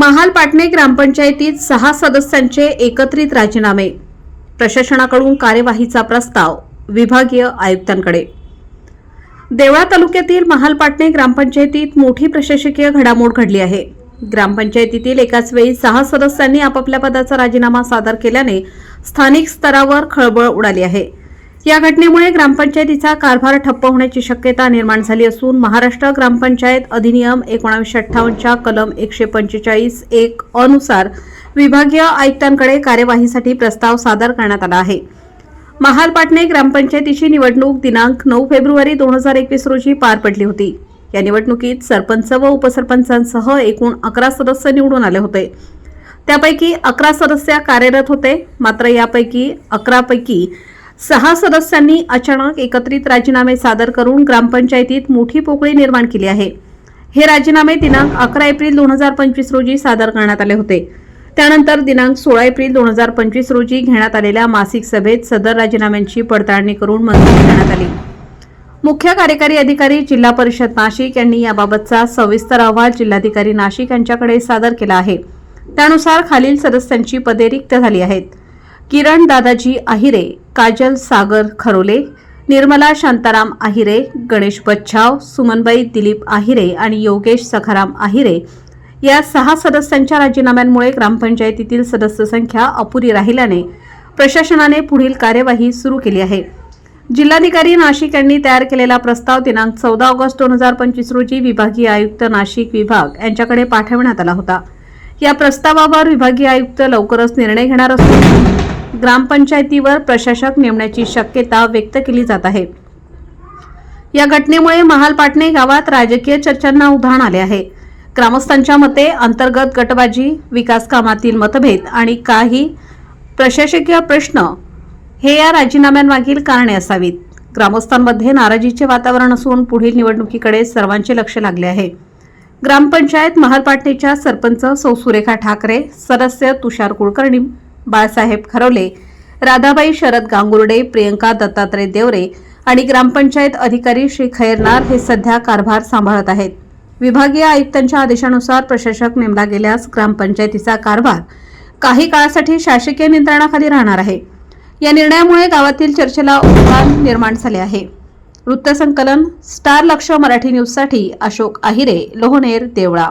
महालपाटणे ग्रामपंचायतीत सहा सदस्यांचे एकत्रित राजीनामे. प्रशासनाकडून कार्यवाहीचा प्रस्ताव विभागीय आयुक्तांकडे. देवळा तालुक्यातील महालपाटणे ग्रामपंचायतीत मोठी प्रशासकीय घडामोड घडली आहे. ग्रामपंचायतीतील एकाच वेळी सहा सदस्यांनी आपापल्या पदाचा राजीनामा सादर केल्याने स्थानिक स्तरावर खळबळ उडाली आहे. या घटनेमुळे ग्रामपंचायतीचा कारभार ठप्प होण्याची शक्यता निर्माण झाली असून महाराष्ट्र ग्रामपंचायत अधिनियम एकोणावीसशे अठ्ठावन्नच्या कलम एकशे पंचेचाळीस एक अनुसार विभागीय आयुक्तांकडे कार्यवाहीसाठी प्रस्ताव सादर करण्यात आला आहे. महाल पाटणे ग्रामपंचायतीची निवडणूक दिनांक नऊ फेब्रुवारी दोन हजार एकवीस रोजी पार पडली होती. या निवडणुकीत सरपंच व उपसरपंचांसह एकूण अकरा सदस्य निवडून आले होते. त्यापैकी अकरा सदस्य कार्यरत होते. मात्र यापैकी अकरापैकी सहा सदस्यांनी अचानक एकत्रित राजीनामे सादर करून ग्रामपंचायतीत मोठी पोकळी निर्माण केली आहे. हे राजीनामे दिनांक अकरा एप्रिल दोन हजार पंचवीस रोजी सादर करण्यात आले होते. त्यानंतर दिनांक सोळा एप्रिल दोन हजार पंचवीस रोजी घेण्यात आलेल्या मासिक सभेत सदर राजीनाम्यांची पडताळणी करून मंजुरी देण्यात आली. मुख्य कार्यकारी अधिकारी जिल्हा परिषद नाशिक यांनी याबाबतचा सविस्तर अहवाल जिल्हाधिकारी नाशिक यांच्याकडे सादर केला आहे. त्यानुसार खालील सदस्यांची पदे रिक्त झाली आहेत. किरण दादाजी आहिरे काजल सागर खरोले निर्मला शांताराम आहिरे गणेश बच्छाव सुमनबाई दिलीप आहिरे आणि योगेश सखाराम आहिरे या सहा सदस्यांच्या राजीनाम्यांमुळे ग्रामपंचायतीतील सदस्य संख्या अपुरी राहिल्याने प्रशासनाने पुढील कार्यवाही सुरू केली आहे. जिल्हाधिकारी नाशिक यांनी तयार केलेला प्रस्ताव दिनांक चौदा ऑगस्ट दोन हजार पंचवीस रोजी विभागीय आयुक्त नाशिक विभाग यांच्याकडे पाठवण्यात आला होता. या प्रस्तावावर विभागीय आयुक्त लवकरच निर्णय घेणार असून ग्रामपंचायतीवर प्रशासक नेमण्याची शक्यता व्यक्त केली जात आहे. या घटनेमुळे महालपाटणे गावात राजकीय चर्चांना उधाण आले आहे. ग्रामस्थांच्या मते अंतर्गत गटबाजी विकास कामातील मतभेद आणि काही प्रशासकीय प्रश्न हे या राजीनाम्यांमागील कारणे असावीत. ग्रामस्थांमध्ये नाराजीचे वातावरण असून पुढील निवडणुकीकडे सर्वांचे लक्ष लागले आहे. ग्रामपंचायत महालपाटणेच्या सरपंच सौ सुरेखा ठाकरे सदस्य तुषार कुलकर्णी बाळासाहेब खरवले राधाबाई शरद गांगुर्डे प्रियंका दत्तात्रय देवरे आणि ग्रामपंचायत अधिकारी श्री खैरनार हे सध्या कारभार सांभाळत आहेत. विभागीय आयुक्तांच्या आदेशानुसार प्रशासक नेमला गेल्यास ग्रामपंचायतीचा कारभार काही काळासाठी शासकीय नियंत्रणाखाली राहणार आहे. या निर्णयामुळे गावातील चर्चेला उद्गार निर्माण झाले आहे. वृत्तसंकलन स्टार लक्ष मराठी न्यूजसाठी अशोक आहिरे लोहनेर देवळा.